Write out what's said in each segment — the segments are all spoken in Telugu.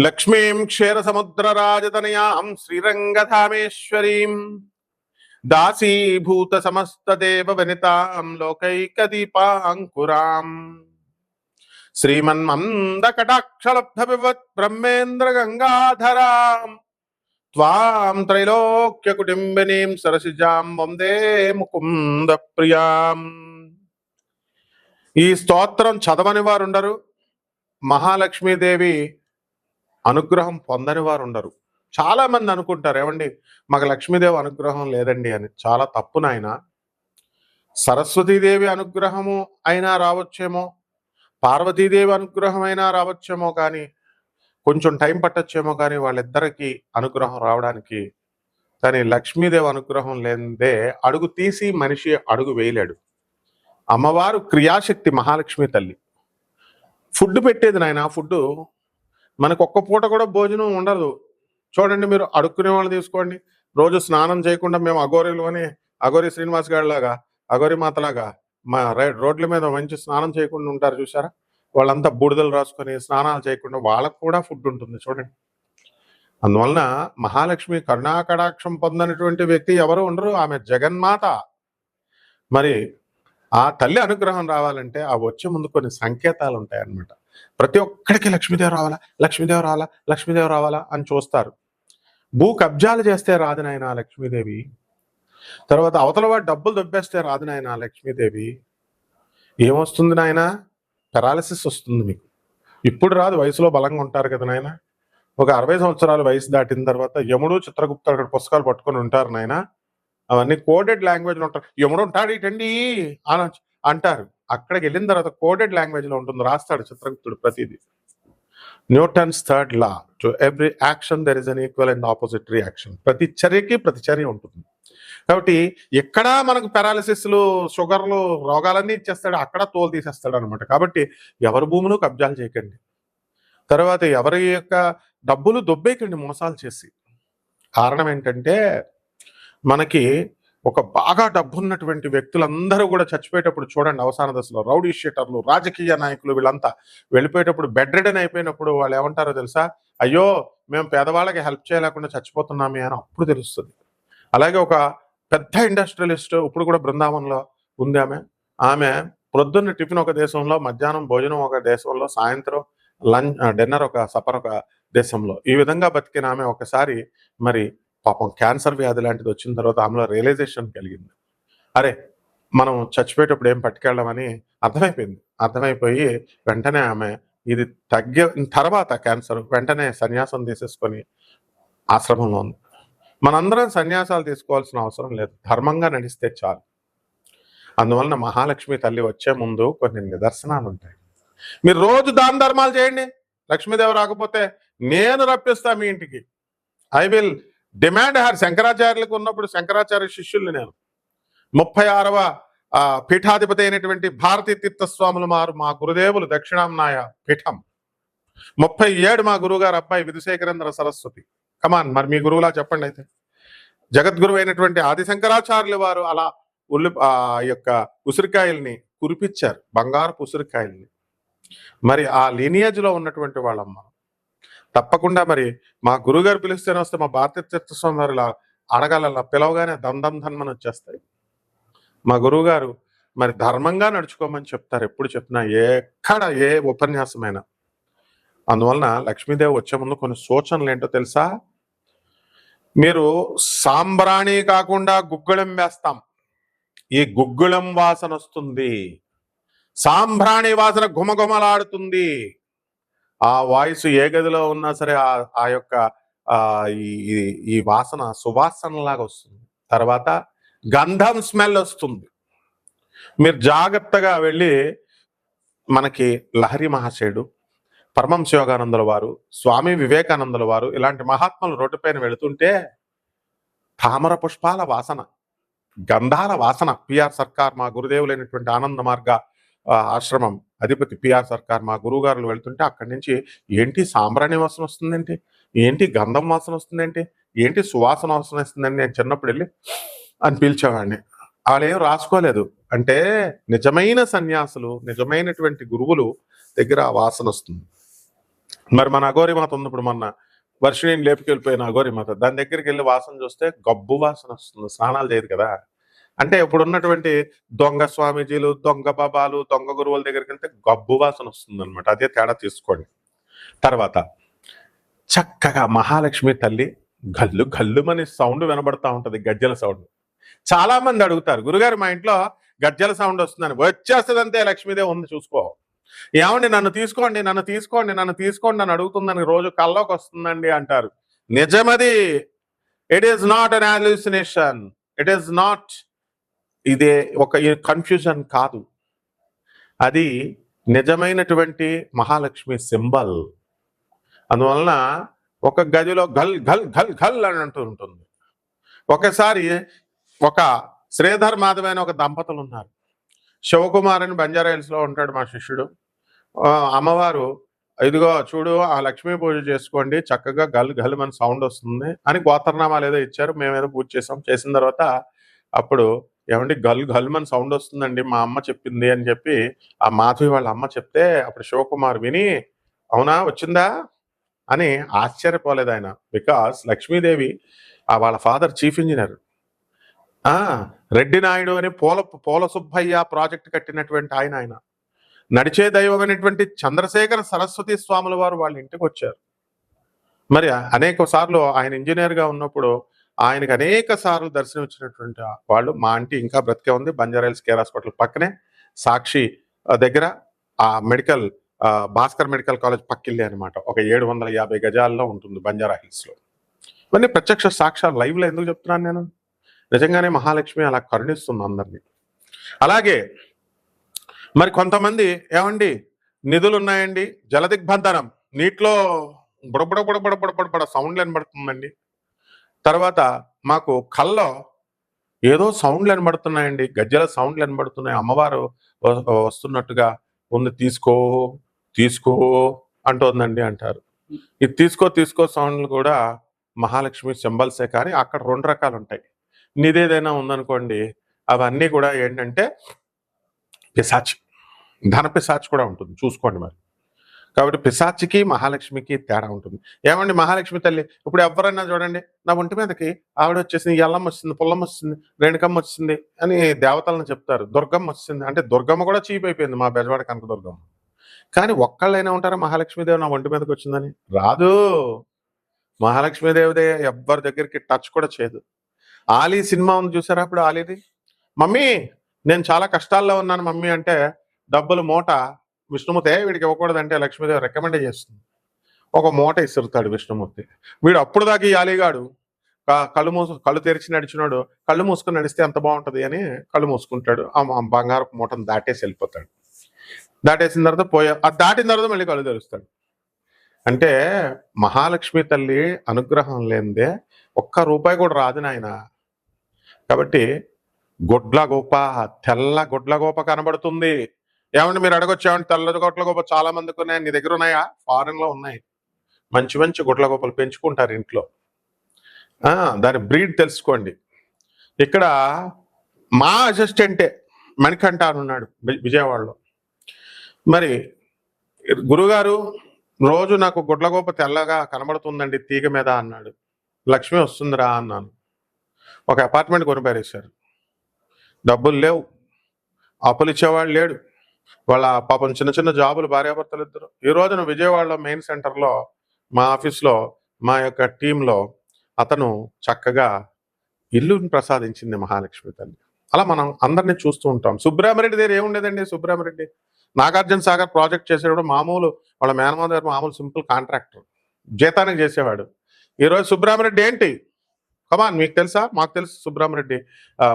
లక్ష్మీం క్షీరసముద్రరాజతనయాం శ్రీరంగధామేశ్వరీం. దాసీభూత సమస్తదేవ వనితాం లోకైకదీపాంకురాం. శ్రీమన్మందకటాక్షలబ్ధ వివత్ బ్రహ్మేంద్ర గంగాధరాం త్వాం త్రైలోక్య కుటుంబినీం సరసిజాం వందే ముకుంద ప్రియాం ఈ స్తోత్రం చదవని వారుండరు. మహాలక్ష్మీదేవి అనుగ్రహం పొందని వారు ఉండరు. చాలా మంది అనుకుంటారు ఏమండి మాకు లక్ష్మీదేవి అనుగ్రహం లేదండి అని. చాలా తప్పు నాయన. సరస్వతీదేవి అనుగ్రహము అయినా రావచ్చేమో పార్వతీదేవి అనుగ్రహం అయినా రావచ్చేమో కానీ కొంచెం టైం పట్టొచ్చేమో కానీ వాళ్ళిద్దరికీ అనుగ్రహం రావడానికి కానీ లక్ష్మీదేవి అనుగ్రహం లేనిదే అడుగు తీసి మనిషి అడుగు వేయలేడు. అమ్మవారు క్రియాశక్తి మహాలక్ష్మి తల్లి. ఫుడ్ పెట్టేది నాయన ఫుడ్ మనకు ఒక్క పూట కూడా భోజనం ఉండదు. చూడండి మీరు అడుక్కునే వాళ్ళు తీసుకోండి. రోజు స్నానం చేయకుండా మేము అఘోరీలు అని అఘోరి శ్రీనివాస్ గారిలాగా అఘోరి మాతలాగా మా రై- రోడ్ల మీద మంచి స్నానం చేయకుండా ఉంటారు చూసారా వాళ్ళంతా బూడిదలు రాసుకొని స్నానాలు చేయకుండా వాళ్ళకు కూడా ఫుడ్ ఉంటుంది చూడండి. అందువలన మహాలక్ష్మి కరుణాకటాక్షం పొందనటువంటి వ్యక్తి ఎవరు ఉండరు ఆమె జగన్మాత. మరి ఆ తల్లి అనుగ్రహం రావాలంటే ఆ వచ్చే ముందు కొన్ని సంకేతాలు ఉంటాయి అన్నమాట ప్రతి ఒక్కడికి లక్ష్మీదేవి రావాలా? లక్ష్మీదేవి రావాలా? లక్ష్మీదేవి రావాలా? అని చూస్తారు. భూ కబ్జాలు చేస్తే రాదు నాయన లక్ష్మీదేవి. తర్వాత అవతల వాడు డబ్బులు దొబ్బేస్తే రాదు నాయన లక్ష్మీదేవి. ఏమొస్తుంది నాయన? పెరాలసిస్ వస్తుంది మీకు. ఇప్పుడు రాదు వయసులో బలంగా ఉంటారు కదా నాయన. ఒక అరవై సంవత్సరాల వయసు దాటిన తర్వాత యముడు చిత్రగుప్త అక్కడ పుస్తకాలు పట్టుకొని ఉంటారు నాయన. అవన్నీ కోడెడ్ లాంగ్వేజ్లో ఉంటారు. యముడు ఉంటాడు ఇటండి! అని అంటారు. అక్కడికి వెళ్ళిన తర్వాత కోడెడ్ లాంగ్వేజ్లో ఉంటుంది రాస్తాడు చిత్రగుప్తుడు ప్రతిదీ. Newton's third law to every action there is an equal and opposite reaction. ప్రతి చర్యకి ప్రతి చర్య ఉంటుంది. కాబట్టి ఎక్కడ మనకు పెరాలిసిస్లు షుగర్లు రోగాలన్నీ ఇచ్చేస్తాడు అక్కడ తోలు తీసేస్తాడు అనమాట కాబట్టి ఎవరి భూములు కబ్జాలు చేయకండి. తర్వాత ఎవరి యొక్క డబ్బులు దొబ్బేయకండి మోసాలు చేసి. కారణం ఏంటంటే మనకి ఒక బాగా డబ్బున్నటువంటి వ్యక్తులందరూ కూడా చచ్చిపోయేటప్పుడు చూడండి అవసాన దశలో. రౌడీ షీటర్లు రాజకీయ నాయకులు వీళ్ళంతా వెళ్ళిపోయేటప్పుడు బెడ్ రిడన్ అయిపోయినప్పుడు వాళ్ళు ఏమంటారో తెలుసా? అయ్యో మేము పేదవాళ్ళకి హెల్ప్ చేయలేకుండా చచ్చిపోతున్నామే అని అప్పుడు తెలుస్తుంది. అలాగే ఒక పెద్ద ఇండస్ట్రియలిస్ట్ ఇప్పుడు కూడా బృందావనంలో ఉంది ఆమె. ఆమె ప్రొద్దున్న టిఫిన్ ఒక దేశంలో మధ్యాహ్నం భోజనం ఒక దేశంలో సాయంత్రం లంచ్ డిన్నర్ ఒక సపర్ ఒక దేశంలో. ఈ విధంగా బతికిన ఆమె ఒకసారి మరి పాపం క్యాన్సర్ వ్యాధి లాంటిది వచ్చిన తర్వాత ఆమెలో రియలైజేషన్ కలిగింది. అరే మనం చచ్చిపోయేటప్పుడు ఏం పట్టుకెళ్ళమని అర్థమైపోయింది. అర్థమైపోయి వెంటనే ఆమె ఇది తగ్గిన తర్వాత క్యాన్సర్ వెంటనే సన్యాసం తీసేసుకొని ఆశ్రమంలో ఉంది. మనందరం సన్యాసాలు తీసుకోవాల్సిన అవసరం లేదు. ధర్మంగా నడిస్తే చాలు. అందువలన మహాలక్ష్మి తల్లి వచ్చే ముందు కొన్ని నిదర్శనాలు ఉంటాయి. మీరు రోజు దాన ధర్మాలు చేయండి. లక్ష్మీదేవి రాకపోతే నేను రప్పిస్తా మీ ఇంటికి. ఐ విల్ డిమాండ్ హర్ శంకరాచార్యులకు ఉన్నప్పుడు శంకరాచార్య శిష్యుల్ని నేను. ముప్పై ఆరవ పీఠాధిపతి అయినటువంటి భారతీ తీర్థస్వాములు మారు మా గురుదేవులు దక్షిణాంనాయ పీఠం. ముప్పై ఏడు మా గురువుగారు అబ్బాయి విధుశేఖరేంద్ర సరస్వతి. కమాన్ మరి మీ గురువులా చెప్పండి అయితే. జగద్గురువు అయినటువంటి ఆది శంకరాచార్యులు వారు అలా ఉల్లి ఆ యొక్క ఉసిరికాయల్ని కురిపించారు బంగారపు ఉసిరికాయల్ని. మరి ఆ లీనియజ్లో ఉన్నటువంటి వాళ్ళమ్మ తప్పకుండా మరి మా గురుగారు పిలిస్తేనే వస్తే మా భారతీయ తీర్థస్వామి వారు ఇలా అడగాల పిలవగానే దందం ధన్మని వచ్చేస్తాయి. మా గురువుగారు మరి ధర్మంగా నడుచుకోమని చెప్తారు. ఎప్పుడు చెప్పినా ఎక్కడ ఏ ఉపన్యాసమైనా. అందువలన లక్ష్మీదేవి వచ్చే ముందు కొన్ని సూచనలు ఏంటో తెలుసా? మీరు సాంబ్రాణి కాకుండా గుగ్గుళం వేస్తాం. ఈ గుగ్గుళం వాసన వస్తుంది. సాంబ్రాణి వాసన ఘుమఘుమలాడుతుంది. ఆ వాయిస్ ఏ గదిలో ఉన్నా సరే ఆ ఆ యొక్క ఈ ఈ- వాసన సువాసన లాగా వస్తుంది. తర్వాత గంధం స్మెల్ వస్తుంది. మీరు జాగ్రత్తగా వెళ్ళి మనకి లహరి మహాశయుడు పరమం శివగానందుల వారు స్వామి వివేకానందుల వారు ఇలాంటి మహాత్ములు రోడ్డుపైన వెళుతుంటే తామర పుష్పాల వాసన గంధాల వాసన. పిఆర్ సర్కార్ మా గురుదేవులైనటువంటి ఆనంద మార్గ ఆశ్రమం అధిపతి పిఆర్ సర్కార్ మా గురువుగారులు వెళ్తుంటే అక్కడి నుంచి ఏంటి సాంబ్రాణి వాసన వస్తుందంటే? ఏంటి గంధం వాసన వస్తుందేంటి? ఏంటి సువాసన వాసన వస్తుందండి? నేను చిన్నప్పుడు వెళ్ళి అని పిలిచేవాడిని. వాళ్ళు ఏం రాసుకోలేదు. అంటే నిజమైన సన్యాసులు నిజమైనటువంటి గురువులు దగ్గర ఆ వాసన వస్తుంది. మరి మన అఘోరి మాత ఉంది ఇప్పుడు మొన్న వర్షిణిని లేపుకెళ్ళిపోయిన అఘోరి మాత దాని దగ్గరికి వెళ్ళి వాసన చూస్తే గబ్బు వాసన వస్తుంది. స్నానాలు చేయదు కదా? అంటే ఇప్పుడు ఉన్నటువంటి దొంగ స్వామీజీలు దొంగ బాబాలు దొంగ గురువుల దగ్గరికి వెళ్తే గబ్బు వాసన వస్తుంది అనమాట అదే తేడా తీసుకోండి. తర్వాత చక్కగా మహాలక్ష్మి తల్లి గల్లు గల్లుమని సౌండ్ వినబడతా ఉంటుంది గజ్జల సౌండ్. చాలా మంది అడుగుతారు గురుగారు మా ఇంట్లో గజ్జల సౌండ్ వస్తుందని. వచ్చేస్తుంది అంతే లక్ష్మీదేవి ఉంది చూసుకో. ఏమండి నన్ను తీసుకోండి నన్ను తీసుకోండి నన్ను తీసుకోండి అని అడుగుతుందని రోజు కల్లోకి వస్తుందండి అంటారు. నిజమది. It is not an hallucination it is not ఇదే ఒక కన్ఫ్యూజన్ కాదు. అది నిజమైనటువంటి మహాలక్ష్మి సింబల్. అందువలన ఒక గదిలో గల్ గల్ గల్ గల్ అని అంటూ ఉంటుంది. ఒకసారి ఒక శ్రీధర్ మాధవ్ అయిన ఒక దంపతులు ఉన్నారు. శివకుమార్ అని బంజారా ఉంటాడు మా శిష్యుడు. అమ్మవారు ఇదిగో చూడు ఆ లక్ష్మీ పూజ చేసుకోండి చక్కగా గల్ గల్ మన సౌండ్ వస్తుంది అని గోత్రనామాలు ఏదో ఇచ్చారు. మేమేదో పూజ చేసాం. చేసిన తర్వాత అప్పుడు ఏమండి గల్ గల్మని సౌండ్ వస్తుందండి మా అమ్మ చెప్పింది అని చెప్పి ఆ మాధవి వాళ్ళ అమ్మ చెప్తే అప్పుడు శివకుమార్ విని అవునా వచ్చిందా? అని ఆశ్చర్యపోలేదు ఆయన. బికాస్ లక్ష్మీదేవి ఆ వాళ్ళ ఫాదర్ చీఫ్ ఇంజనీర్. ఆ రెడ్డి నాయుడు అని పోల పోల సుబ్బయ్య ప్రాజెక్ట్ కట్టినటువంటి ఆయన ఆయన. నడిచే దైవమైనటువంటి చంద్రశేఖర సరస్వతి స్వాముల వారు వాళ్ళ ఇంటికి వచ్చారు. మరి అనేక సార్లు ఆయన ఇంజనీర్గా ఉన్నప్పుడు ఆయనకు అనేక సార్లు దర్శనం ఇచ్చినటువంటి వాళ్ళు మా ఆంటీ ఇంకా బ్రతికే ఉంది బంజారాయిల్స్ కేర్ హాస్పిటల్ పక్కనే సాక్షి దగ్గర ఆ మెడికల్ భాస్కర్ మెడికల్ కాలేజ్ పక్కిల్లి అనమాట ఒక ఏడు వందల యాభై గజాల్లో ఉంటుంది బంజారా హిల్స్లో. ఇవన్నీ ప్రత్యక్ష సాక్షాలు లైవ్లో ఎందుకు చెప్తున్నాను నేను? నిజంగానే మహాలక్ష్మి అలా కరుణిస్తుంది అందరినీ. అలాగే మరి కొంతమంది ఏమండి నిధులు ఉన్నాయండి జలదిగ్బంధనం నీటిలో బుడబుడ బుడబుడ బుడబుడ సౌండ్లు వినబడుతుందండి తర్వాత మాకు కల్లో ఏదో సౌండ్లు వినబడుతున్నాయండి. గజ్జల సౌండ్లు వినబడుతున్నాయి. అమ్మవారు వస్తున్నట్టుగా ఉంది. తీసుకో తీసుకో అంటోందండి అంటారు. ఇది తీసుకో తీసుకో సౌండ్లు కూడా మహాలక్ష్మి సింబల్సే కానీ అక్కడ రెండు రకాలు ఉంటాయి నీదేదైనా ఉందనుకోండి అవన్నీ కూడా ఏంటంటే పిశాచి. ధన పిశాచి కూడా ఉంటుంది. చూసుకోండి మరి. కాబట్టి పిశాచికి మహాలక్ష్మికి తేడా ఉంటుంది. ఏమండి మహాలక్ష్మి తల్లి? ఇప్పుడు ఎవరన్నా చూడండి నా ఒంటి మీదకి ఆవిడ వచ్చేసింది ఎల్లమ్మ వచ్చింది పుల్లమ్మ వచ్చింది రేణుకమ్మ వచ్చింది అని దేవతలను చెప్తారు. దుర్గమ్మ వచ్చింది. అంటే దుర్గమ్మ కూడా చీప్ అయిపోయింది మా బెజవాడ కనక దుర్గమ్మ. కానీ ఒక్కళ్ళైనా ఉంటారా మహాలక్ష్మీదేవి నా ఒంటి మీదకి వచ్చిందని? రాదు. మహాలక్ష్మీదేవిదే ఎవ్వరి దగ్గరికి టచ్ కూడా చేయదు. ఆలీ సినిమా ఉంది చూసారా అప్పుడు ఆలీది? మమ్మీ నేను చాలా కష్టాల్లో ఉన్నాను మమ్మీ అంటే డబ్బులు మూట విష్ణుమూర్తి వీడికి ఇవ్వకూడదంటే లక్ష్మీదేవి రికమెండ్ చేస్తుంది? ఒక మూట ఇసురుతాడు విష్ణుమూర్తి. వీడు అప్పుడు దాకా ఈ కళ్ళు మూసు కళ్ళు తెరిచి నడిచినాడు కళ్ళు మూసుకుని నడిస్తే ఎంత బాగుంటుంది అని కళ్ళు మూసుకుంటాడు. ఆ బంగారు బంగారపు మూటను దాటేసి వెళ్ళిపోతాడు. దాటేసిన తర్వాత పోయా అది దాటిన తర్వాత మళ్ళీ కళ్ళు తెరుస్తాడు. అంటే మహాలక్ష్మి తల్లి అనుగ్రహం లేనిదే ఒక్క రూపాయి కూడా రాదు నాయన. కాబట్టి గొడ్ల గోప తెల్ల గొడ్ల గోప కనబడుతుంది. ఏమంటే మీరు అడగొచ్చు ఏమంటే తెల్ల గొట్ల గొప్ప చాలా మందికి ఉన్నాయి. నీ దగ్గర ఉన్నాయా? ఫారెన్లో ఉన్నాయి. మంచి మంచి గొడ్ల గోపలు పెంచుకుంటారు ఇంట్లో. దాని బ్రీడ్ తెలుసుకోండి. ఇక్కడ మా అసిస్టెంటే మణికంఠ అని ఉన్నాడు విజయవాడలో. మరి గురుగారు రోజు నాకు గుడ్లగోప తెల్లగా కనబడుతుందండి తీగ మీద అన్నాడు. లక్ష్మి వస్తుందిరా అన్నాను. ఒక అపార్ట్మెంట్ కొనిపారేశారు. డబ్బులు లేవు. అప్పులు ఇచ్చేవాడు లేడు. వాళ్ళ పాపం చిన్న చిన్న జాబులు భార్యాభర్తలు ఇద్దరు ఈ రోజున విజయవాడలో మెయిన్ సెంటర్లో మా ఆఫీస్లో మా యొక్క టీంలో అతను చక్కగా ఇల్లుని ప్రసాదించింది మహాలక్ష్మి తల్లి. అలా మనం అందరినీ చూస్తూ ఉంటాం. సుబ్రహ్మరెడ్డి దగ్గర ఏముండేదండి? సుబ్రహ్మరెడ్డి. నాగార్జున సాగర్ ప్రాజెక్ట్ చేసేవాడు మామూలు వాళ్ళ మేనమామ గారు మామూలు సింపుల్ కాంట్రాక్టర్. జీతానికి చేసేవాడు. ఈరోజు సుబ్రహ్మరెడ్డి ఏంటి? కమాన్ మీకు తెలుసా? మాకు తెలుసు సుబ్రహ్మరెడ్డి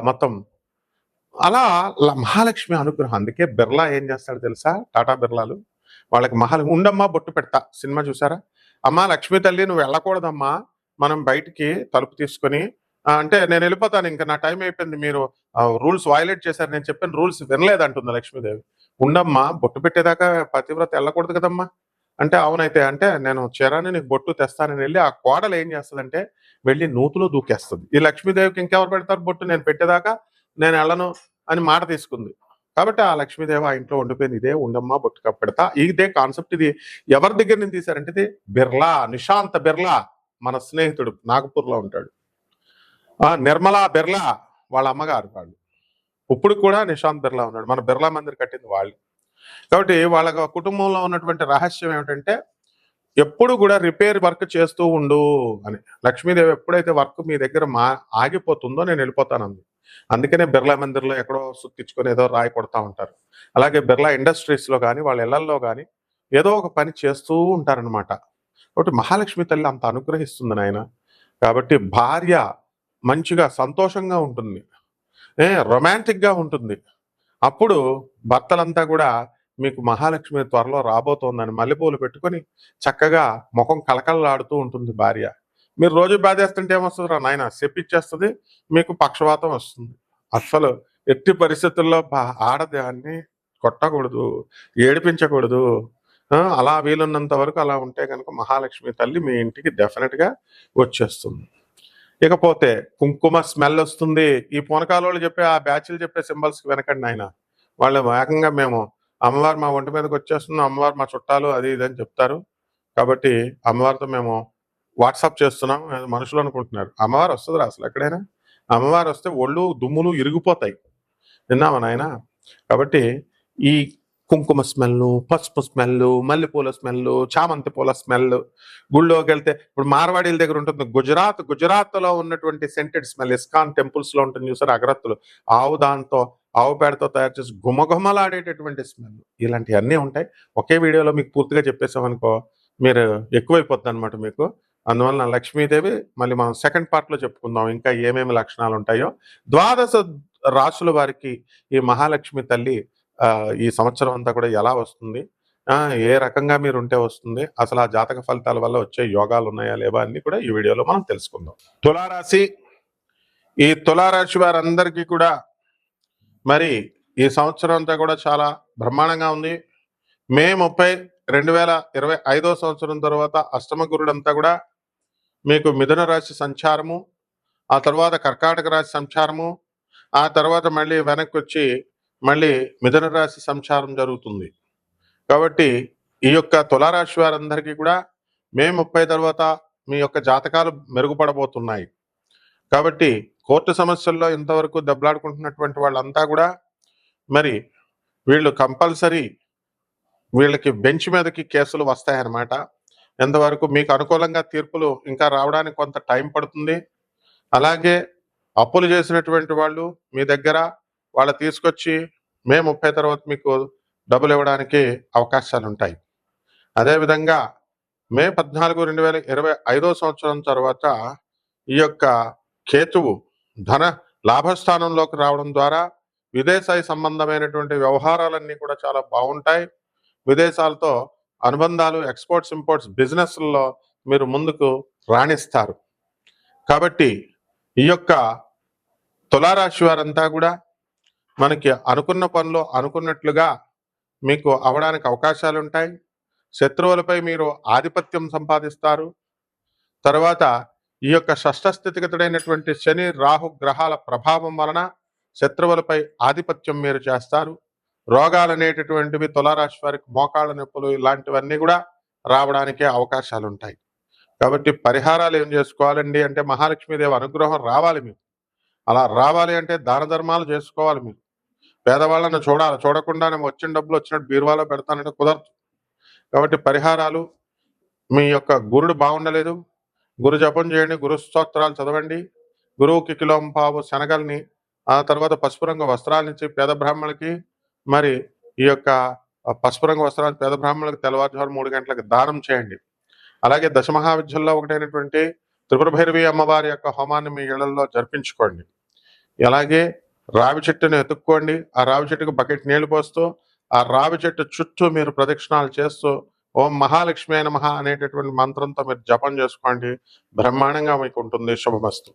మొత్తం అలా మహాలక్ష్మి అనుగ్రహం. అందుకే బిర్లా ఏం చేస్తాడు తెలుసా? టాటా బిర్లాలు వాళ్ళకి మహాల ఉండమ్మా బొట్టు పెడతా. సినిమా చూసారా? అమ్మా లక్ష్మి తల్లి నువ్వు వెళ్ళకూడదమ్మా. మనం బయటికి తలుపు తీసుకొని అంటే నేను వెళ్ళిపోతాను. ఇంకా నా టైం అయిపోయింది. మీరు రూల్స్ వయలేట్ చేశారు. నేను చెప్పిన రూల్స్ వినలేదంటుంది లక్ష్మీదేవి. ఉండమ్మా బొట్టు పెట్టేదాకా పతివ్రత వెళ్ళకూడదు కదమ్మా. అంటే అవునైతే అంటే నేను చీరాన్ని నీకు బొట్టు తెస్తానని వెళ్ళి ఆ కోడలు ఏం చేస్తుందంటే వెళ్ళి నూతులో దూకేస్తుంది. ఈ లక్ష్మీదేవికి ఇంకెవరు పెడతారు బొట్టు? నేను పెట్టేదాకా నేను వెళ్ళను అని మాట తీసుకుంది. కాబట్టి ఆ లక్ష్మీదేవి ఆ ఇంట్లో ఉండిపోయింది. ఇదే ఉండమ్మా బొట్టు పెడతా. ఇదే కాన్సెప్ట్ ఇది. ఎవరి దగ్గర నుంచి తీశారంటే ఇది? బిర్లా నిశాంత బిర్లా మన స్నేహితుడు నాగపూర్లో ఉంటాడు. ఆ నిర్మలా బిర్లా వాళ్ళ అమ్మగారు వాళ్ళు. ఇప్పుడు కూడా నిశాంత్ బిర్లా ఉన్నాడు. మన బిర్లా మందిర్ కట్టింది వాళ్ళు. కాబట్టి వాళ్ళ కుటుంబంలో ఉన్నటువంటి రహస్యం ఏమిటంటే ఎప్పుడు కూడా రిపేర్ వర్క్ చేస్తూ ఉండు అని. లక్ష్మీదేవి ఎప్పుడైతే వర్క్ మీ దగ్గర మా ఆగిపోతుందో నేను వెళ్ళిపోతానంది. అందుకనే బిర్లా మందిర్లో ఎక్కడో సుత్తించుకొని ఏదో రాయి కొడతా ఉంటారు. అలాగే బిర్లా ఇండస్ట్రీస్లో కానీ వాళ్ళ ఇళ్ళల్లో కానీ ఏదో ఒక పని చేస్తూ ఉంటారనమాట కాబట్టి మహాలక్ష్మి తల్లి అంత అనుగ్రహిస్తుంది నాయన. కాబట్టి భార్య మంచిగా సంతోషంగా ఉంటుంది. ఏ రొమాంటిక్గా ఉంటుంది. అప్పుడు భర్తలంతా కూడా మీకు మహాలక్ష్మి త్వరలో రాబోతోందని మల్లెపూలు పెట్టుకొని చక్కగా ముఖం కలకలలాడుతూ ఉంటుంది భార్య. మీరు రోజు బాధేస్తుంటే ఏమొస్తుంది రా నాయన? చెప్పిచ్చేస్తుంది మీకు పక్షవాతం వస్తుంది. అస్సలు ఎట్టి పరిస్థితుల్లో బా- ఆడదాన్ని కొట్టకూడదు ఏడిపించకూడదు. అలా వీలున్నంత వరకు అలా ఉంటే కనుక మహాలక్ష్మి తల్లి మీ ఇంటికి డెఫినెట్గా వచ్చేస్తుంది. ఇకపోతే కుంకుమ స్మెల్ వస్తుంది. ఈ పూనకాలు చెప్పే ఆ బ్యాచ్లు చెప్పే సింబల్స్కి వెనకండి ఆయన వాళ్ళు వేగంగా మేము అమ్మవారు మా ఒంటి మీదకి వచ్చేస్తున్నాం అమ్మవారు మా చుట్టాలు అది ఇది అని చెప్తారు. కాబట్టి అమ్మవారితో మేము వాట్సాప్ చేస్తున్నాం మనుషులు అనుకుంటున్నారు. అమ్మవారు వస్తుంది అసలు ఎక్కడైనా? అమ్మవారు వస్తే ఒళ్ళు దుమ్ములు ఇరిగిపోతాయి. విన్నామా నాయన? కాబట్టి ఈ కుంకుమ స్మెల్ పసుపు స్మెల్ మల్లెపూల స్మెల్ చామంతి పూల స్మెల్ గుళ్ళోకి వెళ్తే ఇప్పుడు మార్వాడీల దగ్గర ఉంటుంది. గుజరాత్ గుజరాత్లో ఉన్నటువంటి సెంటెడ్ స్మెల్ ఇస్కాన్ టెంపుల్స్లో ఉంటుంది చూసారు అగరత్తులు. ఆవు దాంతో ఆవు పేడతో తయారు చేసి గుమగుమలాడేటటువంటి స్మెల్ ఇలాంటివన్నీ ఉంటాయి. ఒకే వీడియోలో మీకు పూర్తిగా చెప్పేసామనుకో మీరు ఎక్కువైపోతుంది అనమాట మీకు. అందువలన లక్ష్మీదేవి మళ్ళీ మనం సెకండ్ పార్ట్లో చెప్పుకుందాం. ఇంకా ఏమేమి లక్షణాలు ఉంటాయో. ద్వాదశ రాసుల వారికి ఈ మహాలక్ష్మి తల్లి ఈ సంవత్సరం అంతా కూడా ఎలా వస్తుంది? ఏ రకంగా మీరు ఉంటే వస్తుంది? అసలు ఆ జాతక ఫలితాల వల్ల వచ్చే యోగాలు ఉన్నాయా లేవా అన్ని కూడా ఈ వీడియోలో మనం తెలుసుకుందాం. తులారాశి. ఈ తులారాశి వారందరికీ కూడా మరి ఈ సంవత్సరం అంతా కూడా చాలా బ్రహ్మాండంగా ఉంది. మే ముప్పై రెండు వేల ఇరవై ఐదో సంవత్సరం తర్వాత అష్టమ గురుడంతా కూడా మీకు మిథున రాశి సంచారము ఆ తర్వాత కర్కాటక రాశి సంచారము ఆ తర్వాత మళ్ళీ వెనక్కి వచ్చి మళ్ళీ మిథున రాశి సంచారం జరుగుతుంది. కాబట్టి ఈ యొక్క తులారాశి వారందరికీ కూడా మే ముప్పై తర్వాత మీ యొక్క జాతకాలు మెరుగుపడబోతున్నాయి. కాబట్టి కోర్టు సమస్యల్లో ఇంతవరకు దెబ్బలాడుకుంటున్నటువంటి వాళ్ళంతా కూడా మరి వీళ్ళు కంపల్సరీ వీళ్ళకి బెంచ్ మీదకి కేసులు వస్తాయన్నమాట. ఎంతవరకు మీకు అనుకూలంగా తీర్పులు ఇంకా రావడానికి కొంత టైం పడుతుంది. అలాగే అప్పులు చేసినటువంటి వాళ్ళు మీ దగ్గర వాళ్ళు తీసుకొచ్చి మే ముప్పై తర్వాత మీకు డబ్బులు ఇవ్వడానికి అవకాశాలు ఉంటాయి. అదేవిధంగా మే పద్నాలుగు రెండు వేల ఇరవై ఐదో సంవత్సరం తర్వాత ఈ యొక్క కేతువు ధన లాభస్థానంలోకి రావడం ద్వారా విదేశాయి సంబంధమైనటువంటి వ్యవహారాలన్నీ కూడా చాలా బాగుంటాయి. విదేశాలతో అనుబంధాలు ఎక్స్పోర్ట్స్ ఇంపోర్ట్స్ బిజినెస్లలో మీరు ముందుకు రాణిస్తారు. కాబట్టి ఈ యొక్క తులారాశి వారంతా కూడా మనకి అనుకున్న పనులు అనుకున్నట్లుగా మీకు అవడానికి అవకాశాలు ఉంటాయి శత్రువులపై మీరు ఆధిపత్యం సంపాదిస్తారు. తర్వాత ఈ యొక్క షష్ఠస్థితిగతుడైనటువంటి శని రాహు గ్రహాల ప్రభావం వలన శత్రువులపై ఆధిపత్యం మీరు చేస్తారు. రోగాలు అనేటటువంటివి తులారాశి వారికి మోకాళ్ళ నొప్పులు ఇలాంటివన్నీ కూడా రావడానికే అవకాశాలు ఉంటాయి కాబట్టి పరిహారాలు ఏం చేసుకోవాలండి అంటే మహాలక్ష్మీదేవి అనుగ్రహం రావాలి మీరు అలా రావాలి అంటే దాన ధర్మాలు చేసుకోవాలి మీరు. పేదవాళ్ళని చూడాలి. చూడకుండానే వచ్చిన డబ్బులు వచ్చినట్టు బీరువాలో పెడతానంటే కుదరదు. కాబట్టి పరిహారాలు మీ యొక్క గురుడు బాగుండలేదు. గురు జపం చేయండి గురు స్తోత్రాలు చదవండి. గురువుకి కిలోం పావు శనగల్ని ఆ తర్వాత పసుపు రంగు వస్త్రాలనిచ్చి పేద బ్రాహ్మణులకి మరి ఈ యొక్క పసుపు రంగు వస్త్రాలు పేద బ్రాహ్మణులకు తెల్లవారుజాము మూడు గంటలకు దానం చేయండి. అలాగే దశమహావిద్యుల్లో ఒకటైనటువంటి త్రిపుర భైరవి అమ్మవారి యొక్క హోమాన్ని మీ ఇళ్ళలో జరిపించుకోండి. అలాగే రావి చెట్టుని ఎత్తుక్కోండి. ఆ రావి చెట్టుకు బకెట్ నీళ్ళు పోస్తూ ఆ రావి చెట్టు చుట్టూ మీరు ప్రదక్షిణాలు చేస్తూ ఓం మహాలక్ష్మి అయిన మహా అనేటటువంటి మంత్రంతో మీరు జపం చేసుకోండి. బ్రహ్మాండంగా మీకు ఉంటుంది. శుభమస్తు.